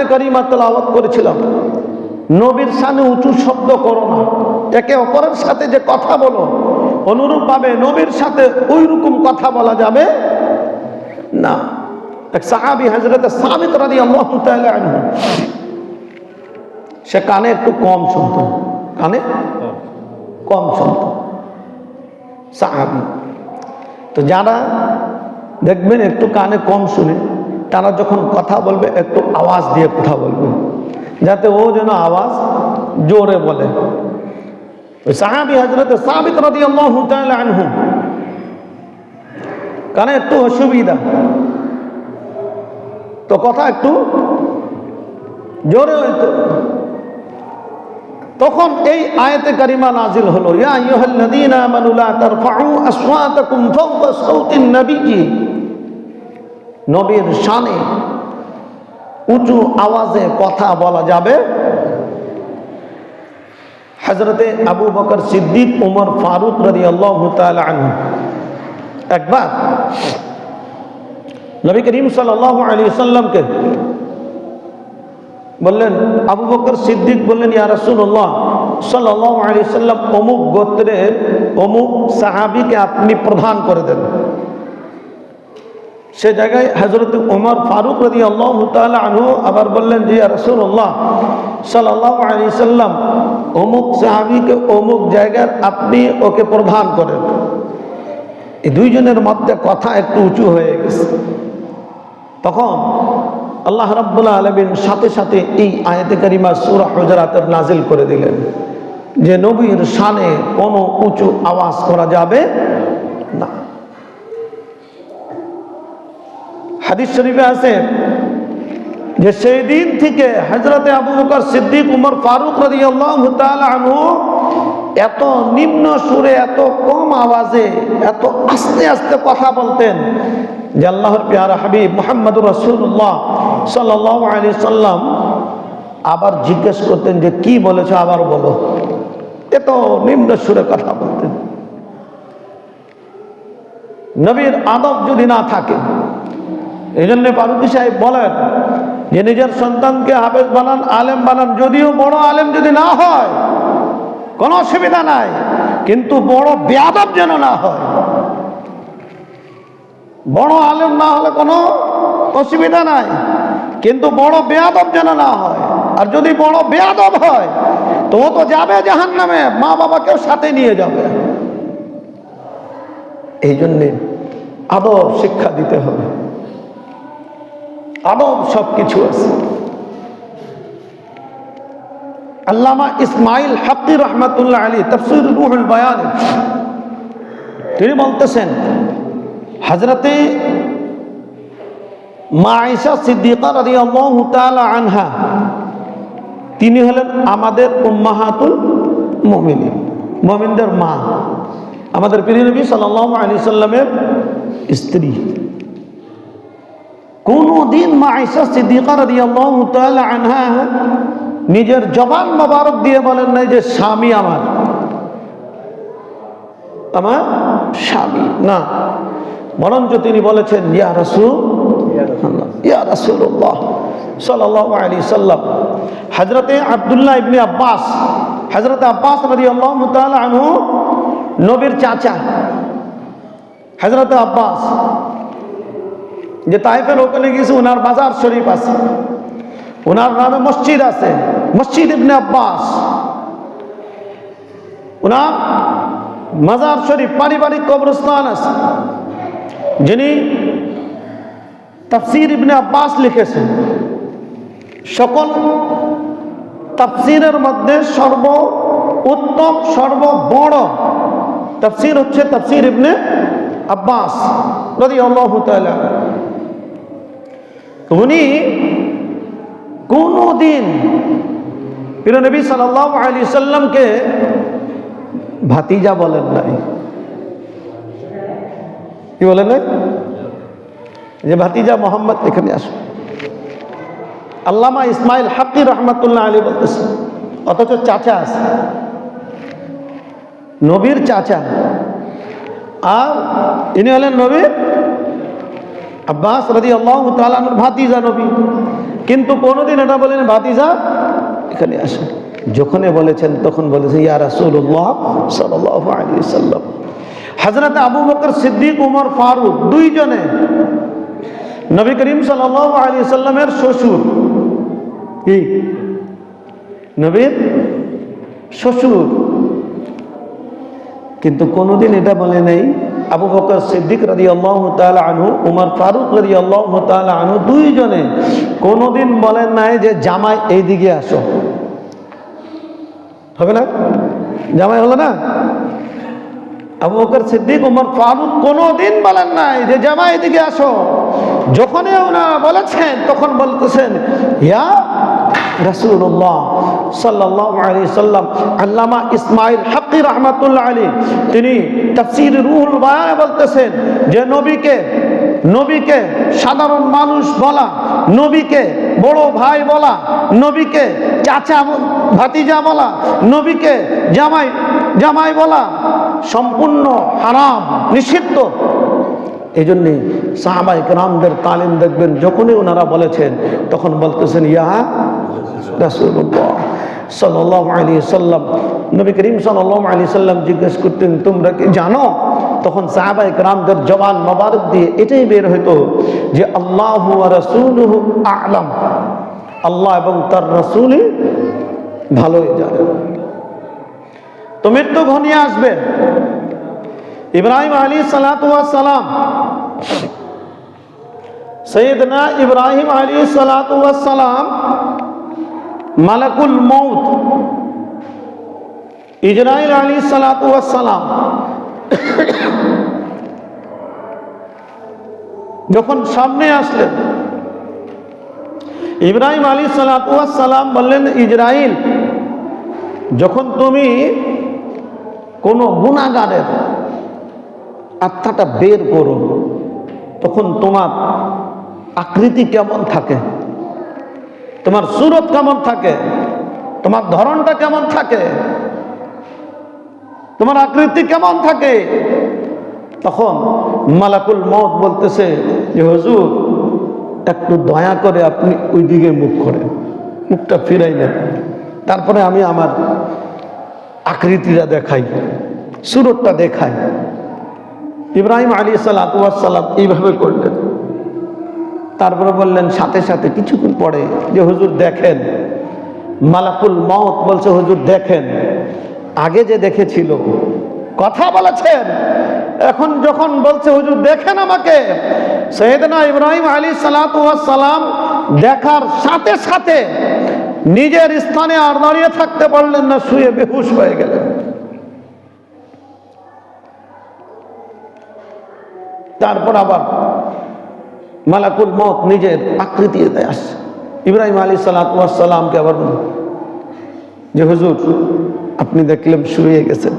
আয়াতে কারিমা তেলাওয়াত করেছিলাম। নবীর সামনে উঁচু শব্দ করো না। একে অপরের সাথে যে কথা বলো, অনুরূপভাবে নবীর সাথে ওই রকম কথা বলা যাবে না। এক সাহাবি হজরত সাবিত রাদি আল্লাহ সে কানে একটু কম শুনত। কানে? কম শুনত। সাহাবি, তো যারা দেখবেন একটু কানে কম শুনে তারা যখন কথা বলবে, একটু আওয়াজ দিয়ে কথা বলবে। যাতে ও যেন আওয়াজ জোরে বলে। সাহাবি হজরত সাবিত রাদি আল্লাহ কানে একটু অসুবিধা। তো কথা একটু জোরে হইতো। তখন এই আয়াতে কারিমা নাজিল হলো, ইয়া আইয়ুহাল্লাযীনা আমানু লা তারফাউ আসওয়াতাকুম ফাওকা সাওতিন নবীজি নবীর শানে উঁচু আওয়াজে কথা বলা যাবে। হজরতে আবু বকর সিদ্দিক, উমর ফারুক রাদি আল্লাহ আনহু। একবার নবী করিম সাল্লাহ আলী সাল্লামকে বললেন, আবু বকর সিদ্দিক বললেন, ইয়া রাসূলুল্লাহ, সাল্লাল্লাহু আলাইহি সাল্লাম অমুক গোত্রের অমুক সাহাবীকে আপনি প্রধান করে দেন। সে জায়গায় হজরত উমর ফারুক রদি আল্লাহ আনহু আবার বললেন যে রাসূলুল্লাহ, সাল্লাল্লাহু আলাইহি সাল্লাম অমুক সাহাবিকে অমুক জায়গার আপনি ওকে প্রধান করেন। এই দুইজনের মধ্যে কথা একটু উঁচু হয়ে গেছে। তখন আল্লাহ রাব্বুল্লাহ আলমিন সাথে সাথে এই আয়াতে কারিমা সুরা হজরাতের নাজিল করে দিলেন যে, নবীর শানে কোনো উঁচু আওয়াজ করা যাবে না। হাদিস শরীফে আছে যে সেই দিন থেকে হজরতে আবু বকর সিদ্দিক, উমর ফারুক রাজি আল্লাহ আনহু এত নিম্ন সুরে, এত কম আওয়াজে, এত আস্তে আস্তে কথা বলতেন যে আল্লাহর পেয়ারা হাবিব মোহাম্মদুর রসুল্লাহ সাল্লাহ আলী সাল্লাম আবার জিজ্ঞেস করতেন যে কি বলেছ? আবার বলো। এত নিম্ন সুরে কথা বলতেন। নবীর আদব যদি না থাকে এই জন্য ফারুকি সাহেব বলেন যে নিজের সন্তানকে হাফেজ বানান, আলেম বানান, যদিও বড় আলেম যদি না হয়, কোনো অসুবিধা নাই, কিন্তু বড় বেয়াদব যেন না হয়। বড় আলেম না হলে কোনো অসুবিধা নাই, কিন্তু বড় বেয়াদব যেন না হয়। আর যদি বড় বেয়াদব হয়, তো ও তো যাবে জাহান নামে মা বাবাকেও সাথে নিয়ে যাবে। এই জন্যে আদব শিক্ষা দিতে হবে। আদব সব কিছু আছে। আল্লামা ইসমাইল হাকি রহমতুল্লাহ আলী তফসির রুহুল বয়ান, তিনি বলতেছেন হজরতে মা আয়সা সিদ্দিকা রাজি আনহা, তিনি হলেন আমাদের উম্মাহাতুল মমিন মমিনদের মা। আমাদের প্রিয় নবী আলি সাল্লামের স্ত্রী। কোনদিন মা আয়সা সিদ্দিকা রাজি আনহা নিজের জবান মোবারক দিয়ে বলেন নাই যে স্বামী আমার। আমার স্বামী, না। বরঞ্চ তিনি বলেছেন, ইয়া রাসুল, ইয়া রাসুল্লাহ সাল্লাহ আলী সাল্লাম। হজরতে আবদুল্লাহ ইবনে আব্বাস হজরত আব্বাস নদী আল্লাহ আনহু নবীর চাচা। হজরত আব্বাস যে তাইফের ওখানে গেছে ওনার বাজার শরীফ আছে। ওনার নামে মসজিদ আছে, মসজিদ ইবনে আব্বাস। ওনার মাজার শরীফ, পারিবারিক কবরস্থান আছে। যিনি তাফসির ইবনে আব্বাস লিখেছেন, সকল তাফসিরের মধ্যে সর্ব উত্তম, সর্ব বড় তাফসির হচ্ছে তাফসির ইবনে আব্বাস রদি আল্লাহ উনি কোনদিন প্রিয় নবী সাল্লাহ আলী সাল্লামকে ভাতিজা বলেন নাই। কি বলেন নাই? যে ভাতিজা মোহাম্মদ এখানে আসো আল্লামা ইসমাইল হাকি রহমতুল্লাহ আলী বলতেছে, অথচ চাচা আছে। নবীর চাচা। আর ইনি হলেন নবীর আব্বাস রাজি আল্লাহ তালানোর ভাতিজা নবী। কিন্তু কোনোদিন এটা বলেন, ভাতিজা, এখানে আসে। যখনই বলেছেন, তখন বলেছে, ইয়া রাসূলুল্লাহ সাল্লাল্লাহু আলাইহি সাল্লাম হযরত আবু বকর সিদ্দিক ওমর ফারুক দুইজনে নবী করিম সাল্লাল্লাহু আলাইহি সাল্লামের শ্বশুর। কি? নবীর শ্বশুর। কিন্তু কোনোদিন এটা বলে নেই আবু বকর সিদ্দিক রাজি আল্লাহ আনহু, উমর ফারুক রাজি আল্লাহ আনহু দুইজনে কোনোদিন বলেন নাই যে, জামাই এই দিকে আসো। হবে না? জামাই হলো না? আবু বকর সিদ্দিক, উমর ফারুক কোনোদিন বলেন নাই যে, জামাই এদিকে আসো। যখনই ওনারা বলেছেন, তখন বলতেছেন, ইয়া আলাইহি সাল্লাম আল্লামা ইসমাইল হাক্কি রাহমাতুল্লাহ আলী তিনি তাফসীর রুহুল বায়ানে বলতেছেন যে নবীকে নবীকে সাধারণ মানুষ বলা, নবীকে বড় ভাই বলা, নবীকে চাচা ভাতিজা বলা, নবীকে জামাই জামাই বলা সম্পূর্ণ হারাম, নিষিদ্ধ। এই জন্যে সাহাবাই রামদের তালিম দেখবেন, যখনই ওনারা বলেছেন, তখন বলতেছেন, ইয়া রাসূলুল্লাহ সাল্লাল্লাহু আলাইহি সাল্লাম, নবী করিম সাল্লাল্লাহু আলাইহি সাল্লাম জিজ্ঞেস করতেন, তোমরা কি জানো? তখন সাহাবাই রামদের জবান মোবারক দিয়ে এটাই বের হতো যে, আল্লাহ রাসূলুহু আ'লাম। আল্লাহ এবং তার রাসূলই ভালোই জানেন। তো মৃত্যু ঘনিয়ে আসবে। ইব্রাহিম আলী সালাম, সৈয়দনা ইব্রাহিম আলী সালাম মালাকুল মৌত ইজরাইল আলী সালাম যখন সামনে আসলেন, ইব্রাহিম আলী সালাম বললেন, ইজরাইল, যখন তুমি কোনো গুণাগারের আত্মাটা বের করো, তখন তোমার আকৃতি কেমন থাকে? তোমার সুরত কেমন থাকে? তোমার ধরনটা কেমন থাকে? তোমার আকৃতি কেমন থাকে? তখন মালাকুল মত বলতেছে যে, হুজুর, একটু দয়া করে আপনি ওই দিকে মুখ করেন, মুখটা ফিরাই নেন। তারপরে আমি আমার আকৃতিটা দেখাই, সুরতটা দেখাই। ইব্রাহিম আলী সালাম এইভাবে করলেন। তারপরে বললেন, সাথে সাথে কিছুক্ষণ পরে যে হুজুর দেখেন, মালাকুল মত বলছে, হুজুর দেখেন, আগে যে দেখেছিল, কথা বলেছেন। এখন যখন বলছে, হুজুর দেখেন আমাকে। সৈয়দনা ইব্রাহিম আলী সালাম দেখার সাথে সাথে নিজের স্থানে আর দাঁড়িয়ে থাকতে পারলেন না, শুয়ে বেহুশ হয়ে গেলেন। তারপর আবার মালাকুল মত নিজের আকৃতি দেয় আসছে। ইব্রাহিম আলী সালাতামকে আবার বলল, যে হুজুর আপনি দেখলেন শুয়ে গেছেন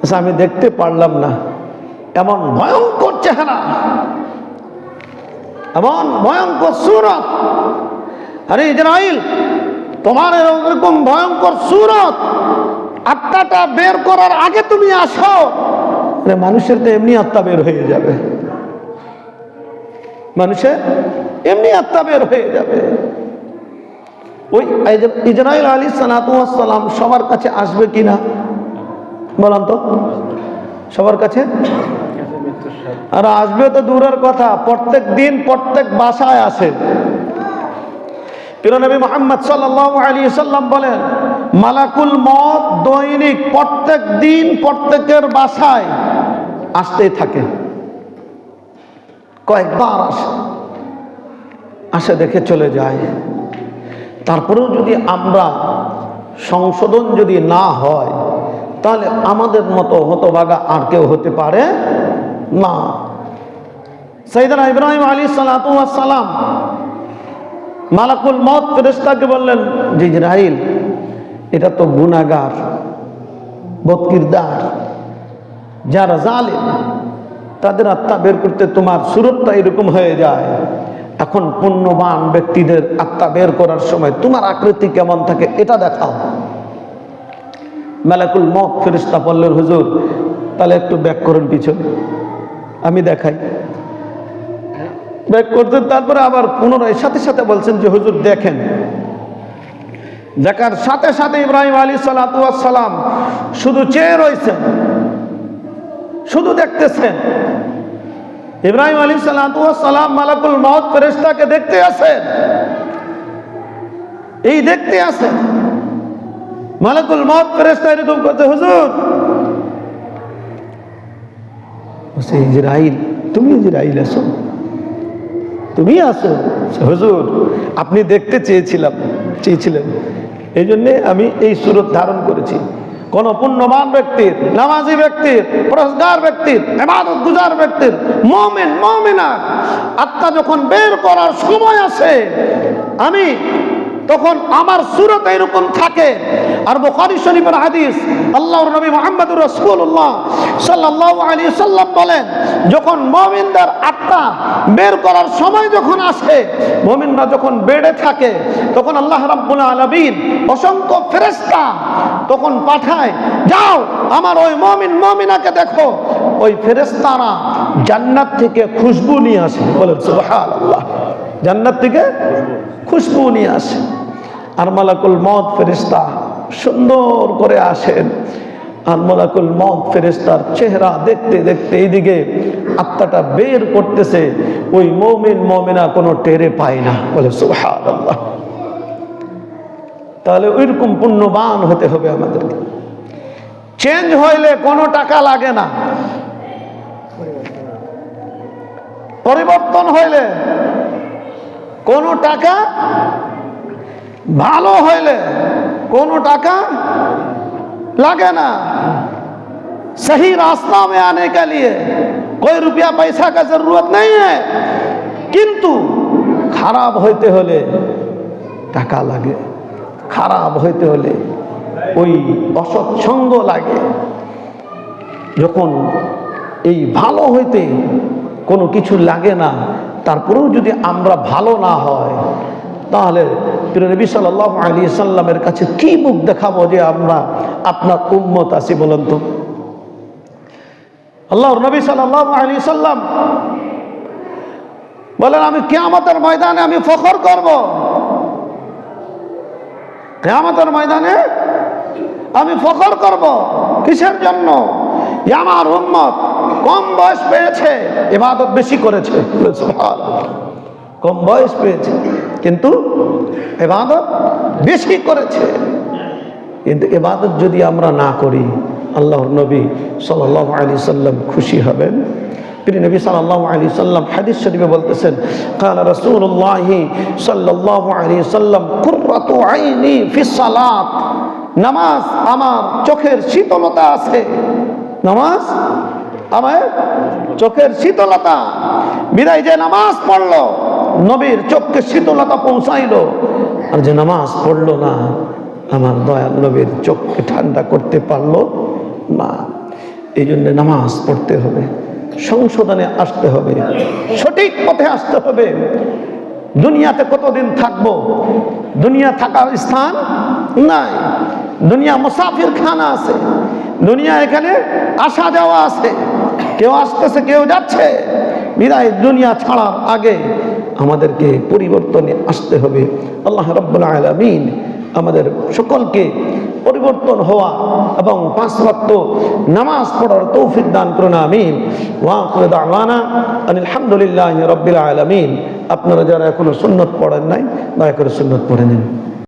আচ্ছা আমি দেখতে পারলাম না। এমন ভয়ঙ্কর চেহারা। এমন ভয়ঙ্কর সুরত। আরে ইসরাইল তোমার এরকম ভয়ঙ্কর সুরত। আত্মাটা বের করার আগে তুমি আসো। মানুষের তো এমনি আত্মা বের হয়ে যাবে। মানুষের এমনি আত্মা বের হয়ে যাবে। ওই ইজরাইল আলী সালাতাম সবার কাছে আসবে কিনা? বলেন তো। সবার কাছে? আর আসবে তো দূরের কথা, প্রত্যেক দিন প্রত্যেক বাসায় আসে। পিরনবী মোহাম্মদ সাল্লাহ আলী সাল্লাম বলেন, মালাকুল মত দৈনিক প্রত্যেক দিন প্রত্যেকের বাসায় আসতেই থাকে। কয়েকবার আসে। আসে দেখে চলে যায়। তারপরেও যদি আমরা সংশোধন যদি না হয়, তাহলে আমাদের মতো হতভাগা আর কেউ হতে পারে না। সৈদানা ইব্রাহিম আলী সালাম মালাকুল মত ফেরেস্তাকে বললেন যে ইসরাইল এটা তো গুনাগার বৎকিরদার যারা জালেম তাদের আত্মা বের করতে তোমার সুরতটা এরকম হয়ে যায়। এখন পুণ্যবান ব্যক্তিদের আত্মা বের করার সময় তোমার আকৃতি কেমন থাকে এটা দেখাও। মেলাকুল মত ফেরিস্তা বললেন, হুজুর, তাহলে একটু ব্যাক করেন পিছনে। আমি দেখাই। ব্যাক করতেন, তারপরে আবার পুনরায় সাথে সাথে বলছেন যে, হুজুর, দেখেন। দেখার সাথে সাথে ইব্রাহিম আলী সালাম শুধু চেয়ে রয়েছেন। শুধু দেখতেছেন। ইব্রাহিম আলী সালাম মালাকুল মহৎ ফেরেস্তাকে দেখতে আসেন। এই দেখতে আসেন। মালাকুল মহৎ ফেরেস্তা এরকম করতে হুজুর ইজরাইল তুমি ইজরাইল আসো তুমি আসো হুজুর, আপনি দেখতে চেয়েছিলাম, চেয়েছিলেন। এই জন্যে আমি এই সুরত ধারণ করেছি। কোন পুণ্যবান ব্যক্তির, নামাজি ব্যক্তির পুরস্কার ব্যক্তির, এবাদত গুজার ব্যক্তির, মমিন মমিনা আত্মা যখন বের করার সময় আসে, আমি তখন আমার সুরত এরকম থাকে। আর বুখারী শরীফের হাদিস, আল্লাহর নবী মুহাম্মদুর রাসূলুল্লাহ সাল্লাল্লাহু আলী সাল্লাম বলেন, যখন মুমিনদের আত্মা বের করার সময় যখন আসে, মুমিনরা যখন বেড়ে থাকে, তখন আল্লাহ রাব্বুল আলামিন অসংখ্য ফেরেশতা তখন পাঠায়, যাও, আমার ওই মমিন মমিনাকে দেখো। ওই ফেরেশতারা জান্নাত থেকে খুশবু নিয়ে আসে। বলেন, সুবহানাল্লাহ। জান্নাত থেকে খুশবু নিয়ে আসে। আর মালাকুল মদ ফেরিস্তা সুন্দর করে আসেন। আর মালাকুল মদ ফেরিস্তার চেহারা দেখতে দেখতে এইদিকে আত্মাটা বের করতেছে। ওই মমিন, মমিনা কোনো টেরে পায় না। বলে, সুবহানাল্লাহ। তাহলে ওইরকম পুণ্যবান হতে হবে আমাদেরকে। চেঞ্জ হইলে কোনো টাকা লাগে না। পরিবর্তন হইলে কোনো টাকা ভালো হইলে কোনো টাকা लगे ना सही रास्ता में आने के लिए कोई रुपया पैसा का जरूरत नहीं है কিন্তু খারাপ হইতে হলে টাকা লাগে খারাপ হইতে হলে ওই অসৎসঙ্গ লাগে যখন এই ভালো হইতে কোনো কিছু লাগে না তারপরেও যদি আমরা ভালো না হয় তাহলে নবী সাল্লাহ আলী সাল্লামের কাছে কি মুখ দেখাবো যে আমরা আপনার উম্মত আছি বলুন তো? আল্লাহ নবী সাল্লাহ আলী সাল্লাম বলেন, আমি কেয়ামতের ময়দানে আমি ফখর করব। কেয়ামতের ময়দানে আমি ফখর করব কিসের জন্য? আমার উম্মত কম বয়স পেয়েছে, ইবাদত বেশি করেছে। কম বয়স পেয়েছে। কিন্তু এবাদত বেশি করেছে। কিন্তু এবাদত যদি আমরা না করি, আল্লাহর নবী সাল্লাহ আলী সাল্লাম খুশি হবেন। সাল্লাম বলতেছেন রসুল্লাহ সাল্লাম নামাজ আমার চোখের শীতলতা আছে। নামাজ আমার চোখের শীতলতা। বিদায় যে নামাজ পড়ল, নবীর চোখকে শীতলতা পৌঁছাইলো। আর যে নামাজ পড়ল না, আমার দয়াল নবীর চোখকে ঠান্ডা করতে পারল না। এই জন্য নামাজ পড়তে হবে, সংশোধনে আসতে হবে, সঠিক পথে আসতে হবে। দুনিয়াতে কতদিন থাকব? দুনিয়া থাকার স্থান নাই। দুনিয়া মুসাফির খানা আছে। দুনিয়া এখানে আসা যাওয়া আছে। কেউ আসতেছে, কেউ যাচ্ছে। বিদায়, দুনিয়া ছাড়ার আগে আমাদেরকে পরিবর্তনে আসতে হবে। আল্লাহ রব্বুল আলমিন আমাদের সকলকে পরিবর্তন হওয়া এবং পাঁচ নামাজ পড়ার তৌফিক দান করুন, আমিন। আলহামদুলিল্লাহ রব্বিল আলমিন। আপনারা যারা এখনও সুন্নত পড়েন নাই, দয়া করে সুন্নত পড়ে নিন।